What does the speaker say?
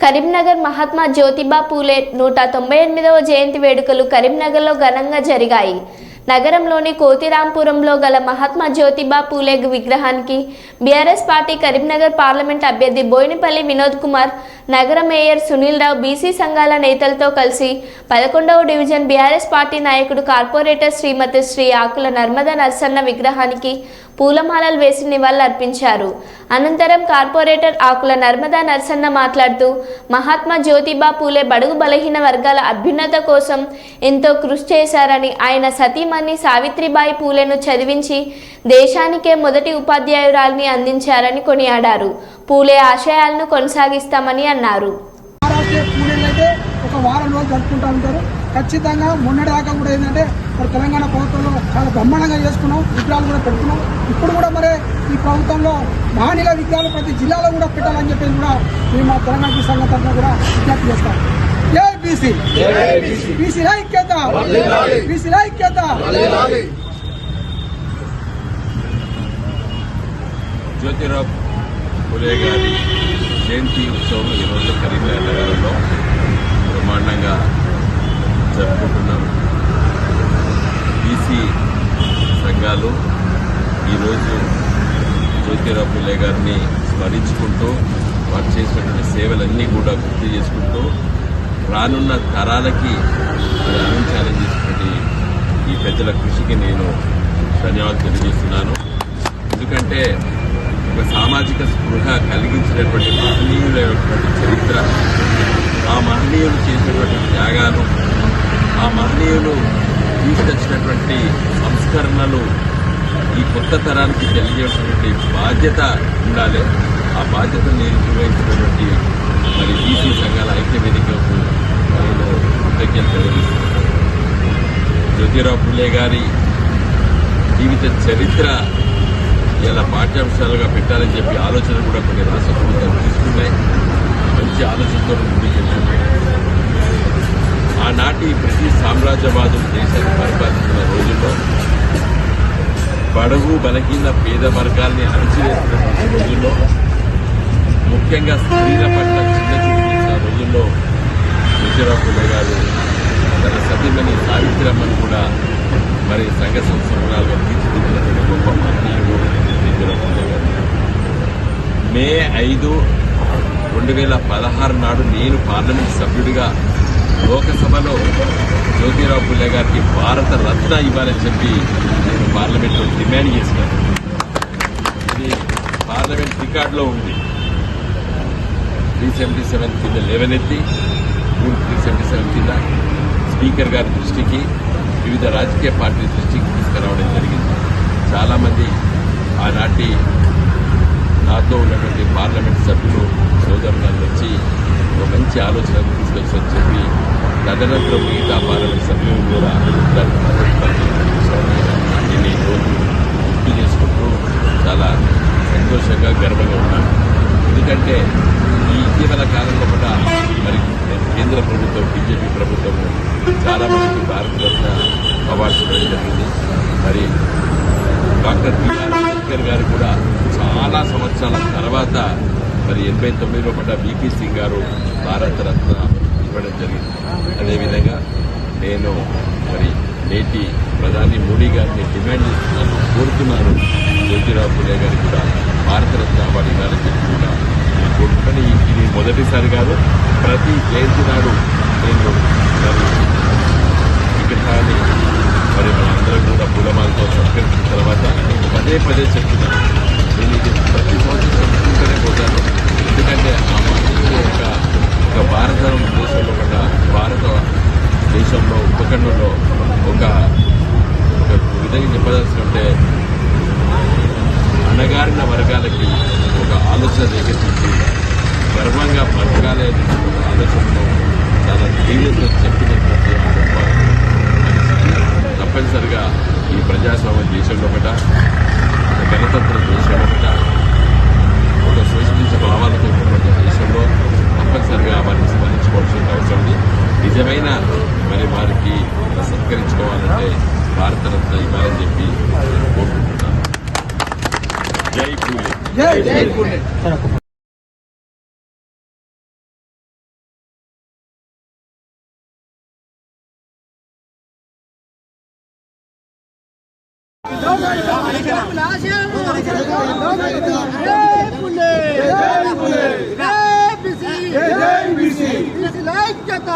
కరీంనగర్ మహాత్మా జ్యోతిబా పూలే నూట తొంభై ఎనిమిదవ జయంతి వేడుకలు కరీంనగర్లో ఘనంగా జరిగాయి. నగరంలోని కోతిరాంపురంలో గల మహాత్మా జ్యోతిబా పూలే విగ్రహానికి బీఆర్ఎస్ పార్టీ కరీంనగర్ పార్లమెంట్ అభ్యర్థి బోయినపల్లి వినోద్ కుమార్ నగర మేయర్ సునీల్ రావు బీసీ సంఘాల నేతలతో కలిసి పదకొండవ డివిజన్ బీఆర్ఎస్ పార్టీ నాయకుడు కార్పొరేటర్ శ్రీమతి శ్రీ ఆకుల నర్మదా నర్సన్న విగ్రహానికి పూలమాలలు వేసి నివాళులర్పించారు. అనంతరం కార్పొరేటర్ ఆకుల నర్మదా నర్సన్న మాట్లాడుతూ మహాత్మా జ్యోతిబా పూలే బడుగు బలహీన వర్గాల అభ్యున్నత కోసం ఎంతో కృషి చేశారని ఆయన సతీమణి సావిత్రిబాయి పూలేను చదివించి దేశానికే మొదటి ఉపాధ్యాయురాలిని అందించారని కొనియాడారు. పూలే ఆశయాలను కొనసాగిస్తామని అన్నారు. ఒక వారం రోజులు ఖచ్చితంగా మొన్నటిదాకా కూడా ఏంటంటే మరి తెలంగాణ ప్రభుత్వంలో చాలా బ్రహ్మాండంగా చేసుకున్నాం విగ్రహాలు కూడా పెడుతున్నాం ఇప్పుడు కూడా మరి ఈ ప్రభుత్వంలో మానిల విగ్రహాలు ప్రతి జిల్లాలో కూడా పెట్టాలని చెప్పేసి కూడా మేము మా తెలంగాణ సంఘం తరఫున కూడా విజ్ఞప్తి చేస్తాం. జై బీసీ. బీసీ ఐక్యత. బీసీ ఐక్యత. జ్యోతిరావు పులే గారి జయంతి ఉత్సవం ఈరోజు కరీంనగర్ నగరంలో బ్రహ్మాండంగా జరుపుకుంటున్నాం. బీసీ సంఘాలు ఈరోజు జ్యోతిరావు పులే గారిని స్మరించుకుంటూ వారు చేసినటువంటి సేవలన్నీ కూడా గుర్తు చేసుకుంటూ రానున్న తరాలకి మరి అందించాలని చేసినటువంటి ఈ పెద్దల కృషికి నేను ధన్యవాదాలు తెలియజేస్తున్నాను. ఎందుకంటే ఒక సామాజిక స్పృహ కలిగించినటువంటి మహనీయులైనటువంటి చరిత్ర ఆ మహనీయులు చేసినటువంటి త్యాగాలు ఆ మహనీయులు తీసుకొచ్చినటువంటి సంస్కరణలు ఈ కొత్త తరానికి తెలియజేసినటువంటి బాధ్యత ఉండాలి. ఆ బాధ్యతను నిర్వహించినటువంటి మరి బీసీ సంఘాల ఐక్య వేదికలకు నేను కృతజ్ఞతలు తెలియజేస్తున్నాను. జ్యోతిరావు పుల్లే గారి జీవిత చరిత్ర ఇలా పాఠ్యాంశాలుగా పెట్టాలని చెప్పి ఆలోచన కూడా కొన్ని రాష్ట్ర ప్రభుత్వాలు తీసుకున్నాయి. మంచి ఆలోచనతో ముందుకు వెళ్ళాము బ్రిటిష్ సామ్రాజ్యవాదులు దేశాన్ని పరిపాలిస్తున్న రోజుల్లో బడుగు బలహీన పేద వర్గాల్ని అణచివేసినటువంటి రోజుల్లో ముఖ్యంగా స్త్రీల పట్ల చిన్న చూపించిన రోజుల్లో విజయరావు పులే గారు తన సతీమణి సావిత్రమ్మను కూడా మరి సంఘ సంస్కరణాలుగా తీర్చిదిద్దినటువంటి గొప్ప మహనీయుడు విజయరావు పులే గారు. మే ఐదు రెండు వేల పదహారు నాడు నేను పార్లమెంట్ సభ్యుడిగా లోకసభలో జ్యోతిరావు పుల్లే గారికి భారత రత్న ఇవ్వాలని చెప్పి నేను పార్లమెంట్లో డిమాండ్ చేశాను. ఇది పార్లమెంట్ రికార్డులో ఉంది. త్రీ సెవెంటీ సెవెన్ కింద లేవనెత్తి రూల్ త్రీ సెవెంటీ సెవెన్ కింద స్పీకర్ గారి దృష్టికి వివిధ రాజకీయ పార్టీల దృష్టికి తీసుకురావడం జరిగింది. చాలామంది ఆనాటి నాతో ఉన్నటువంటి పార్లమెంట్ సభ్యులు సోదరులను వచ్చి ఒక మంచి ఆలోచన తీసుకొచ్చి చెప్పి తదనంతరం గీతా పార్లమెంట్ సమయం కూడా దానికి మద్దతు ఈరోజు గుర్తు చేసుకుంటూ చాలా సంతోషంగా గర్వంగా ఉన్నాను ఎందుకంటే ఈ ఇటీవల కాలంలో కూడా మరి కేంద్ర ప్రభుత్వం బీజేపీ ప్రభుత్వం చాలా మందికి భారతరత్న అవార్డు ఇవ్వడం జరిగింది. మరి డాక్టర్ బిఆర్ అంబేద్కర్ గారు కూడా చాలా సంవత్సరాల తర్వాత మరి ఎనభై తొమ్మిదిలో పడ్డ బీపీ సింగ్ గారు భారతరత్న ఇవ్వడం జరిగింది. అదేవిధంగా నేను మరి నేటి ప్రధాని మోడీ గారిని డిమాండ్ చేస్తున్నాను కోరుతున్నాను. జ్యోతిరావు పులే గారికి కూడా భారతరత్న అవార్డు ఇవ్వాలని కూడా నేను కోరుకుంటాను ఇది మొదటిసారి కాదు ప్రతి జయంతి నాడు నేను మరి విగ్రహాన్ని మరి మనందరం కూడా పూలమాలతో సంస్కరించిన తర్వాత నేను పదే పదే చెప్తున్నాను. నేను ఇది ప్రతి సంవత్సరం చెప్పుకుంటూనే పోతాను. ఎందుకంటే ఆ మనుషుల యొక్క ఒక భారత దేశంలో ఒక భారత దేశంలో ఉపఖండంలో ఒక ఒక విధంగా చెప్పదలసి ఉంటే అణగారిన వర్గాలకి ఒక ఆలోచన రేకెత్తించి గర్వంగా బతకాలే ఒక ఆలోచనలో చాలా ధైర్యంతో చెప్పినటువంటి తప్పనిసరిగా ఈ ప్రజాస్వామ్య దేశంలో ఒకట గణతంత్ర దేశంలో ఒకట ఒక సోషలిస్ట్ భావాలతో ఉన్నటువంటి దేశంలో తప్పనిసరిగా వారిని స్మరించుకోవాల్సిన అవసరం ఉంది నిజమైన మరి వారికి సత్కరించుకోవాలంటే భారతరత్న ఇవ్వాలని చెప్పి కోరుకుంటున్నాను జై పూలే జై పూలే Hey, Pule! Hey, Pule!